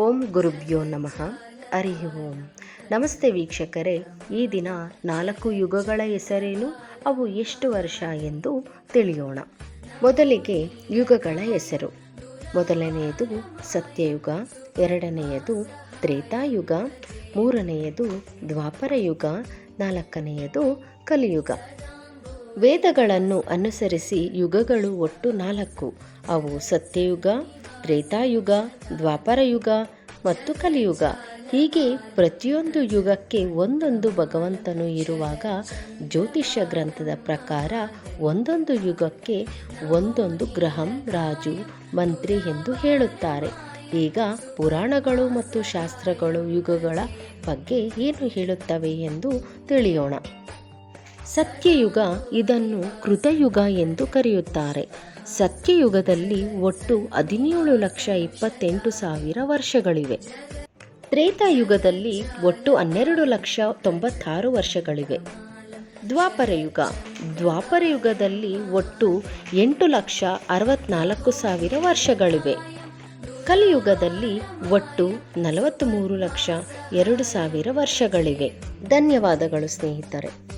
ಓಂ ಗುರುಭ್ಯೋ ನಮಃ. ಹರಿ ಓಂ. ನಮಸ್ತೆ ವೀಕ್ಷಕರೇ, ಈ ದಿನ ನಾಲ್ಕು ಯುಗಗಳ ಹೆಸರೇನು? ಅವು ಎಷ್ಟು ವರ್ಷ ಎಂದು ತಿಳಿಯೋಣ. ಮೊದಲಿಗೆ ಯುಗಗಳ ಹೆಸರು. ಮೊದಲನೆಯದು ಸತ್ಯಯುಗ, ಎರಡನೆಯದು ತ್ರೇತಾಯುಗ, ಮೂರನೆಯದು ದ್ವಾಪರ ಯುಗ ನಾಲ್ಕನೆಯದು ಕಲಿಯುಗ. ವೇದಗಳನ್ನು ಅನುಸರಿಸಿ ಯುಗಗಳು ಒಟ್ಟು ನಾಲ್ಕು. ಅವು ಸತ್ಯಯುಗ ತ್ರೇತಾಯುಗ, ದ್ವಾಪರಯುಗ ಮತ್ತು ಕಲಿಯುಗ. ಹೀಗೆ ಪ್ರತಿಯೊಂದು ಯುಗಕ್ಕೆ ಒಂದೊಂದು ಭಗವಂತನು ಇರುವಾಗ ಜ್ಯೋತಿಷ್ಯ ಗ್ರಂಥದ ಪ್ರಕಾರ ಒಂದೊಂದು ಯುಗಕ್ಕೆ ಒಂದೊಂದು ಗ್ರಹಂ, ರಾಜು, ಮಂತ್ರಿ ಎಂದು ಹೇಳುತ್ತಾರೆ. ಈಗ ಪುರಾಣಗಳು ಮತ್ತು ಶಾಸ್ತ್ರಗಳು ಯುಗಗಳ ಬಗ್ಗೆ ಏನು ಹೇಳುತ್ತವೆ ಎಂದು ತಿಳಿಯೋಣ. ಸತ್ಯಯುಗ ಇದನ್ನು ಕೃತಯುಗ ಎಂದು ಕರೆಯುತ್ತಾರೆ. ಸತ್ಯಯುಗದಲ್ಲಿ ಒಟ್ಟು ಹದಿನೇಳು ಲಕ್ಷ ಇಪ್ಪತ್ತೆಂಟು ಸಾವಿರ ವರ್ಷಗಳಿವೆ. ತ್ರೇತಾಯುಗದಲ್ಲಿ ಒಟ್ಟು ಹನ್ನೆರಡು ಲಕ್ಷ ತೊಂಬತ್ತಾರು ವರ್ಷಗಳಿವೆ. ದ್ವಾಪರಯುಗ. ದ್ವಾಪರಯುಗದಲ್ಲಿ ದ್ವಾಪರ ಯುಗದಲ್ಲಿ ಒಟ್ಟು ಎಂಟು ಲಕ್ಷ ಅರವತ್ನಾಲ್ಕು ಸಾವಿರ ವರ್ಷಗಳಿವೆ. ಕಲಿಯುಗದಲ್ಲಿ ಒಟ್ಟು ನಲವತ್ತ್ಮೂರು ಲಕ್ಷ ಎರಡು ಸಾವಿರ ವರ್ಷಗಳಿವೆ. ಧನ್ಯವಾದಗಳು ಸ್ನೇಹಿತರೆ.